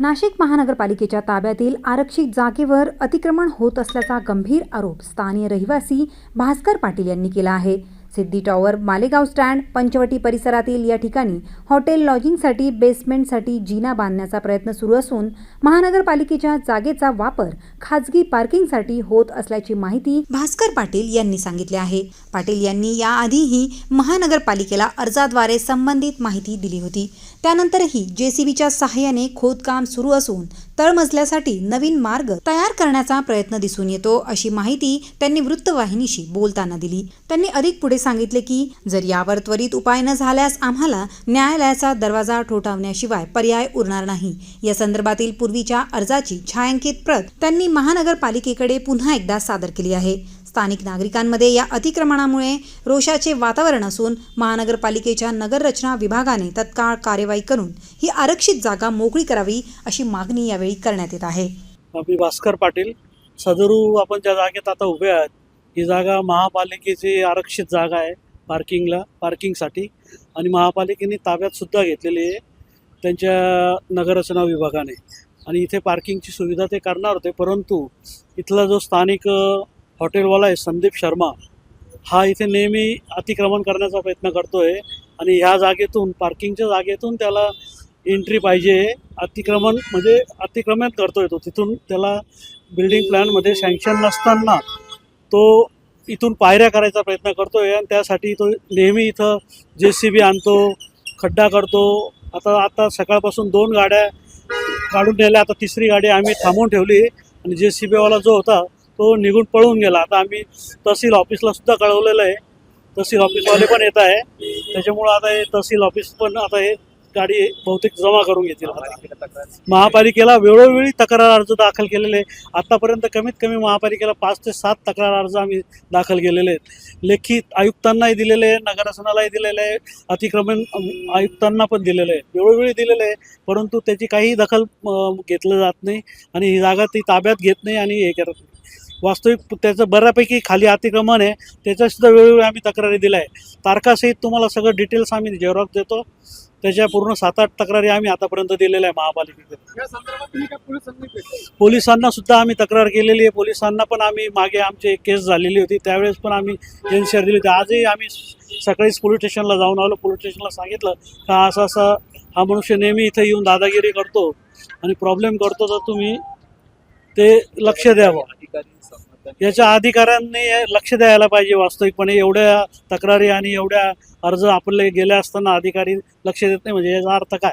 नाशिक महानगरपालिकेच्या ताब्यातील आरक्षित जागेवर अतिक्रमण होत असल्याचा गंभीर आरोप स्थानीय रहिवासी भास्कर पाटील यांनी केला आहे. सिद्धी टॉवर मालेगाव स्टँड पंचवटी परिसरातील या ठिकाणी हॉटेल लॉजिंगसाठी बेसमेंटसाठी जिना बांधण्याचा प्रयत्न सुरू असून महानगरपालिकेच्या जागेचा वापर खाजगी पार्किंगसाठी होत असल्याची माहिती भास्कर पाटील यांनी सांगितले आहे. पाटील यांनी याआधीही महानगरपालिकेला अर्जाद्वारे संबंधित माहिती दिली होती. त्यानंतरही जेसीबीच्या सहाय्याने खोदकाम सुरू असून तळमजल्यासाठी नवीन मार्ग तयार करण्याचा प्रयत्न दिसून येतो अशी माहिती त्यांनी वृत्तवाहिनीशी बोलताना दिली. त्यांनी अधिक पुढे सांगितले की जर यावर त्वरित उपाय न झाल्यास आम्हाला न्यायालयाचा दरवाजा ठोठावण्याशिवाय पर्याय उरणार नाही. या संदर्भातील पूर्वीच्या अर्जाची छायांकित प्रत त्यांनी महानगरपालिकेकडे पुन्हा एकदा सादर केली आहे. स्थानिक नागरिकांमध्ये या अतिक्रमणामुळे रोषाचे वातावरण असून महानगरपालिकेच्या नगररचना विभागाने तत्काळ कार्यवाही करून ही आरक्षित जागा मोकळी करावी अशी मागणी यावेळी करण्यात येत आहे. मी भास्कर पाटील सदरू आपण ज्या जागेत आता उभे आहात ही जागा महापालिकेची आरक्षित जागा आहे पार्किंगला पार्किंगसाठी. आणि महापालिकेने ताब्यात सुद्धा घेतलेली आहे त्यांच्या नगररचना विभागाने. आणि इथे पार्किंगची सुविधा ते करणार होते परंतु इथला जो स्थानिक हॉटेलवाला आहे संदीप शर्मा हा इथे नेहमी अतिक्रमण करण्याचा प्रयत्न करतो आहे आणि ह्या जागेतून पार्किंगच्या जागेतून त्याला एंट्री पाहिजे अतिक्रमण म्हणजे अतिक्रमण करतोय तो. तिथून त्याला बिल्डिंग प्लॅनमध्ये सँक्शन नसताना तो इथून पायऱ्या करायचा प्रयत्न करतोय आणि त्यासाठी तो नेहमी इथं जे सी बी आणतो खड्डा करतो. आता आता सकाळपासून दोन गाड्या काढून नेल्या आता तिसरी गाडी आम्ही थांबवून ठेवली आणि जे सी बीवाला जो होता तो निघून पळून गेला. आता आम्ही तहसील ऑफिसला सुद्धा कळवलेलं आहे. तहसील ऑफिसवाले पण येत आहे. त्याच्यामुळं आता हे तहसील ऑफिस पण आता हे गाडी बहुतेक जमा करून घेतील. महापालिकेला वेळोवेळी तक्रार अर्ज दाखल केलेले आहे. आतापर्यंत कमीत कमी महापालिकेला पाच ते सात तक्रार अर्ज आम्ही दाखल केलेले आहेत. लेखी आयुक्तांनाही दिलेले आहे नगररचनालाही दिलेले आहे अतिक्रमण आयुक्तांना पण दिलेलं आहे वेळोवेळी दिलेलं आहे परंतु त्याची काही दखल घेतलं जात नाही आणि ही जागा ती ताब्यात घेत नाही आणि हे करत नाही. वास्तविक त्याचं बऱ्यापैकी खाली अतिक्रमण आहे. त्याच्यासुद्धा वेळोवेळी आम्ही तक्रारी दिल्या आहे तारखासहित तुम्हाला सगळं डिटेल्स आम्ही जेरॉक्स देतो. त्याच्या पूर्ण सात आठ तक्रारी आम्ही आतापर्यंत दिलेल्या आहे महापालिकेकडे. या संदर्भात तुम्ही काय पोलिसांनी भेटले पोलिसांना सुद्धा आम्ही तक्रार केलेली आहे. पोलिसांना पण आम्ही मागे आमची एक केस झालेली होती. त्यावेळेस पण आम्ही एनसीआर दिली होती. आजही आम्ही सकाळीच पोलीस स्टेशनला जाऊन आलो. पोलीस स्टेशनला सांगितलं का असं असं हा मनुष्य नेहमी इथं येऊन दादागिरी करतो आणि प्रॉब्लेम करतो तर तुम्ही ते लक्ष द्यावं. याच्या अधिकाऱ्यांनी लक्ष द्यायला पाहिजे वास्तविकपणे. एवढ्या तक्रारी आणि एवढ्या अर्ज आपले गेले असताना अधिकारी लक्ष देत नाही. म्हणजे याचा अर्थ काय?